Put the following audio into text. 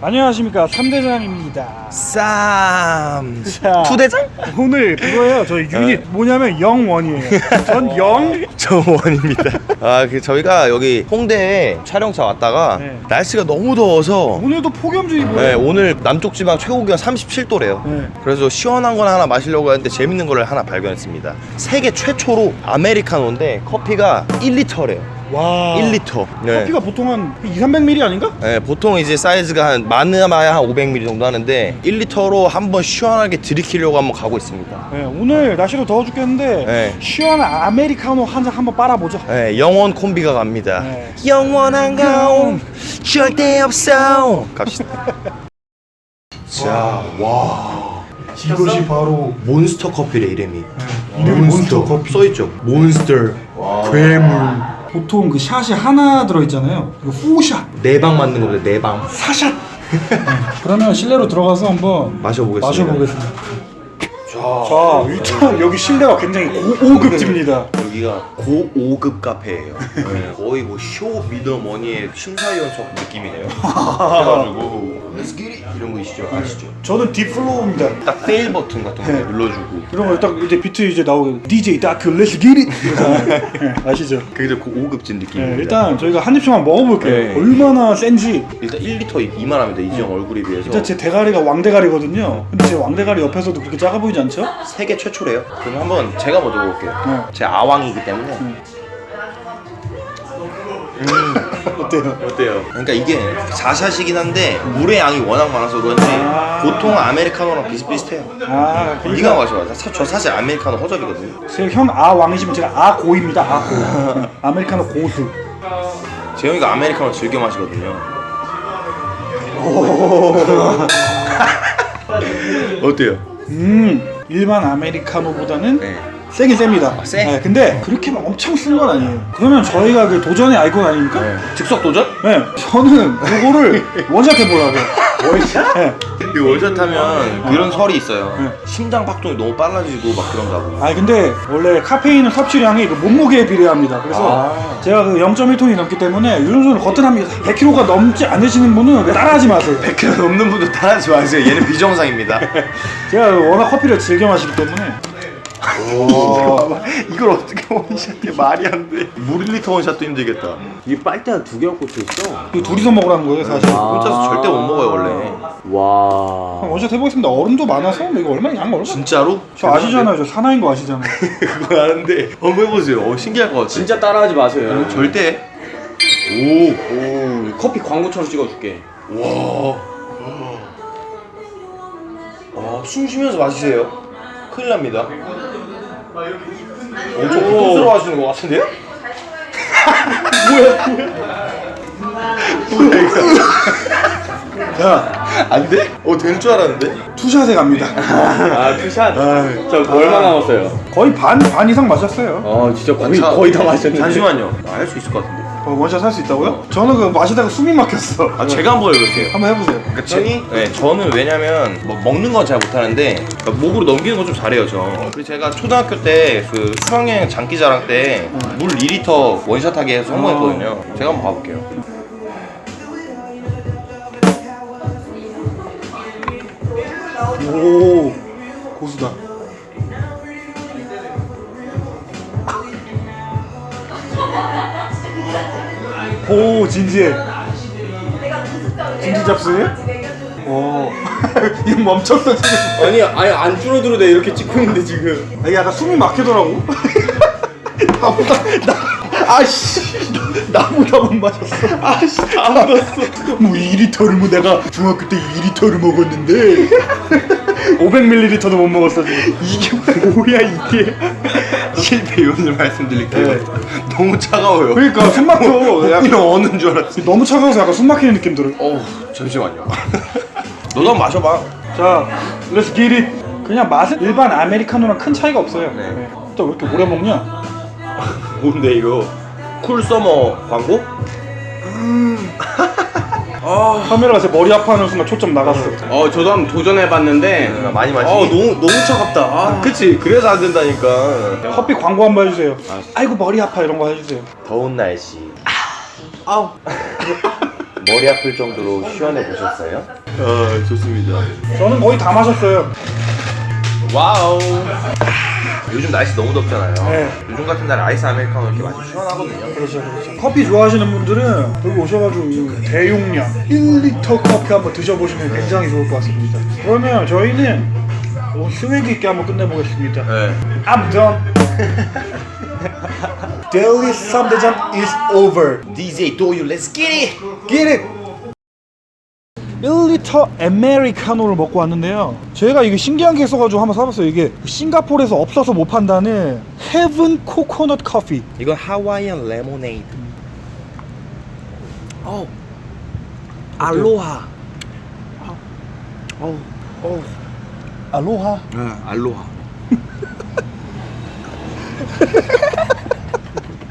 안녕하십니까 삼대장입니다 쌈 자, 투대장? 오늘 그거예요 저희 유닛 뭐냐면 영원이에요 전영 정원입니다. 아, 그 저희가 여기 홍대에 촬영차 왔다가 네. 날씨가 너무 더워서 오늘도 폭염주의보예요 네, 오늘 남쪽 지방 최고 기온 37도래요. 네. 그래서 시원한 거 하나 마시려고 했는데 재밌는 거를 하나 발견했습니다. 세계 최초로 아메리카노인데 커피가 1리터래요. 와 1리터. 네. 커피가 보통 한 2, 300ml 아닌가? 네, 보통 이제 사이즈가 한 많으면 한 500ml 정도 하는데 1리터로 한번 시원하게 들이키려고 한번 가고 있습니다. 네, 오늘 날씨도 더워 죽겠는데 네. 시원한 아메리카노 한 잔 한번 빨아보죠 네, 영원 콤비가 갑니다. 네. 영원한 가움 절대 없어. 갑시다. 자, 와. 이것이 바로 몬스터 커피래 이름이. 이름이 몬스터 커피. 써 있죠. 몬스터. 괴물. 보통 그 샷이 하나 들어있잖아요. 이거 후샷. 내방 맞는 거보다 내방. 사샷. 그러면 실내로 들어가서 한번 마셔보겠습니다. 마셔보겠습니다. 자 일단 여기 실내가 굉장히 고급집니다 여기가 고오급 카페예요. 네, 거의 뭐쇼 미더머니의 심사위원석 느낌이네요. 그래가지고 it 이런 거 있죠, 아시죠? 저는 딥플로우입니다 딱 세일 버튼 같은 거 네. 눌러주고 이런 거 딱 이제 비트 이제 나오고 DJ 다크 렛츠 기릿 아시죠? 그게 더 고급진 네, 느낌입니다. 일단 저희가 한 입씩만 먹어볼게요 네. 얼마나 센지 일단 1리터 이만합니다 이지영 얼굴에 비해서 일단 제 대가리가 왕대가리거든요 근데 제 왕대가리 옆에서도 그렇게 작아 보이지 않죠? 세계 최초래요. 그럼 한번 제가 먼저 먹을게요. 네. 제 아왕 이기 때문에 어때요? 어때요? 그러니까 이게 4샷이긴 한데 물의 양이 워낙 많아서 그런지 아. 보통 아메리카노랑 비슷비슷해요. 아 네가 그러니까 마셔봐. 사- 저 사실 아메리카노 허접이거든요. 형 아 왕이시면 제가 아 고입니다 아 고 아메리카노 고수 재영이가 아메리카노 즐겨 마시거든요. 어때요? 음 일반 아메리카노보다는 네. 세긴 셉니다 세? 네, 근데 그렇게 막 엄청 쓴 건 아니에요 그러면 저희가 그 도전의 아이콘 아닙니까? 네. 즉석 도전? 저는 그거를 원샷 해보려고요 원샷? 네. 이 원샷 하면 그런 설이 있어요. 네. 심장 박동이 너무 빨라지고 막 그런다고. 아 근데 원래 카페인 섭취량이 그 몸무게에 비례합니다. 그래서 아. 제가 그 0.1톤이 넘기 때문에 유존선을 거뜬합니다. 100kg가 넘지 않으시는 분은 따라하지 마세요. 100kg 넘는 분도 따라하지 마세요. 얘는 비정상입니다. 제가 워낙 커피를 즐겨 마시기 때문에 이걸 어떻게 원샷해 말이 안 돼. 물 1리터 원샷도 힘들겠다. 이 빨대가 두 개가 꽂혀 있어. 이거 둘이서 먹으라는 거예요 사실. 아. 혼자서 절대 못 먹어요 원래. 와. 원샷 해보겠습니다. 얼음도 많아서 뭐 이거 얼마나 양 얼마? 진짜로? 저 아시잖아요. 저 사나인 거 아시잖아요. 그거 아는데 한번 해보세요. 어, 신기할 것 같아. 진짜 따라하지 마세요. 여러분. 절대. 오. 오, 커피 광고처럼 찍어줄게. 와. 아, 숨 쉬면서 마시세요. 큰일 납니다. 엄청 고통스러워 하시는 것 같은데요? 자안 돼? 어, 될 줄 알았는데? 투샷에 갑니다. 아, 투샷. 저 얼마 남았어요? 거의 반 반 이상 마셨어요. 어, 진짜 거의 자, 거의 다 마셨는데. 잠시만요. 할 수 있을 것 같은데. 어, 원샷 할 수 있다고요? 저는 그 마시다가 숨이 막혔어. 아, 제가 한번 해볼게요. 한번 해보세요. 그러니까 제, 네, 저는 왜냐면 뭐 먹는 건 잘 못하는데 그러니까 목으로 넘기는 건 좀 잘해요 저. 그리고 제가 초등학교 때 그 수학여행 장기자랑 때 물 2리터 원샷하게 해서 성공했거든요. 제가 한번 봐볼게요. 오 고수다. 오 진지해. 진지 잡스네? 오 이거 멈췄어 지금. 아니, 아니 안 줄어들어도 이렇게 찍고 있는데 지금. 이게 약간 숨이 막히더라고. 나보다 나 아씨 나 보다 못 마셨어. 아씨 안 마셨어. 뭐 2리터를 뭐 내가 중학교 때 2리터를 먹었는데 500ml도 못 먹었어 지금. 이게 뭐야 이게? 실패 요인을 말씀드릴게요. 네. 너무 차가워요. 그러니까 숨 막혀. 약간 그냥 어는 줄 알았지. 너무 차가워서 약간 숨 막히는 느낌 들어. 어우 잠시만요. 너도 한번 마셔봐. 자, 렛츠 기릿. 그냥 맛은 일반 아메리카노랑 큰 차이가 없어요. 네. 네. 또왜 이렇게 오래 먹냐? 뭔데 이거? 쿨 서머 광고? 카메라가 제 머리 아파하는 순간 초점 나갔어. 어, 저도 한번 도전해봤는데. 아, 많이 마시기? 어, 너무 너무 차갑다. 아, 그치 그래서 안 된다니까. 커피 광고 한 번 해주세요. 아이고 머리 아파 이런 거 해주세요. 더운 날씨. 아우. 머리 아플 정도로 시원해 보셨어요? 아 좋습니다. 저는 거의 다 마셨어요. 와우. 요즘 날씨 너무 덥잖아요. 네. 요즘 같은 날 아이스 아메리카노 이렇게 마시면 시원하거든요. 그렇죠, 그렇죠. 커피 좋아하시는 분들은 여기 오셔가지고 이 대용량 1리터 커피 한번 드셔보시면 굉장히 좋을 것 같습니다. 그러면 저희는 오늘 스웨기 있게 한번 끝내보겠습니다. 네. I'm done. Daily 3대전 is over. DJ 도유 렛츠 기릿! Get it! 1리터 아메리카노를 먹고 왔는데요. 제가 이게 신기한 게 있어가지고 한번 사봤어요. 이게 싱가포르에서 없어서 못 판다는 헤븐 코코넛 커피. 이건 하와이안 레모네이드. 어. 알로하. 어. 어. 알로하. 네, 알로하.